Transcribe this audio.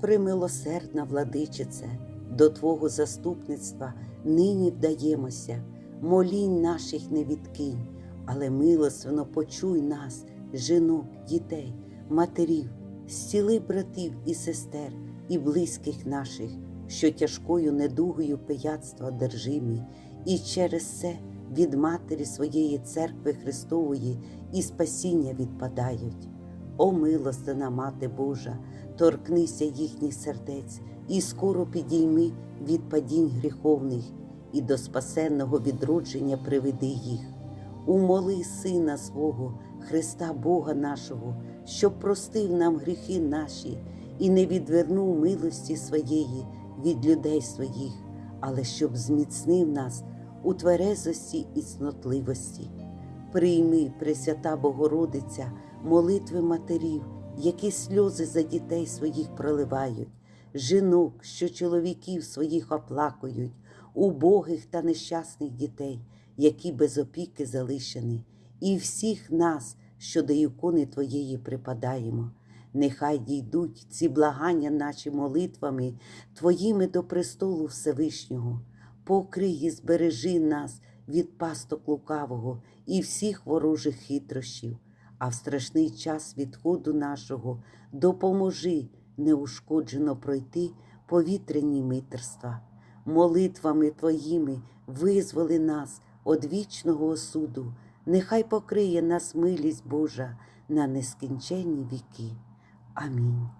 Примилосердна владичице, до Твого заступництва нині вдаємося, молінь наших не відкинь, але милосвено почуй нас, жінок, дітей, матерів, зціли братів і сестер і близьких наших, що тяжкою недугою пияцтва держимі, і через це від Матері своєї церкви Христової і спасіння відпадають. О милостина Мати Божа, торкнися їхніх сердець і скоро підійми від падінь гріховних, і до спасенного відродження приведи їх. Умоли Сина свого, Христа Бога нашого, щоб простив нам гріхи наші і не відвернув милості своєї від людей своїх, але щоб зміцнив нас у тверезості і цнотливості. Прийми, Пресвята Богородиця, молитви матерів, які сльози за дітей своїх проливають, жінок, що чоловіків своїх оплакують, убогих та нещасних дітей, які без опіки залишені, і всіх нас, що до ікони Твоєї припадаємо. Нехай дійдуть ці благання наші молитвами Твоїми до престолу Всевишнього. Покрий і збережи нас від пасток лукавого і всіх ворожих хитрощів, а в страшний час відходу нашого допоможи неушкоджено пройти повітряні митерства. Молитвами Твоїми визволи нас од вічного осуду, нехай покриє нас милість Божа на нескінченні віки. Амінь.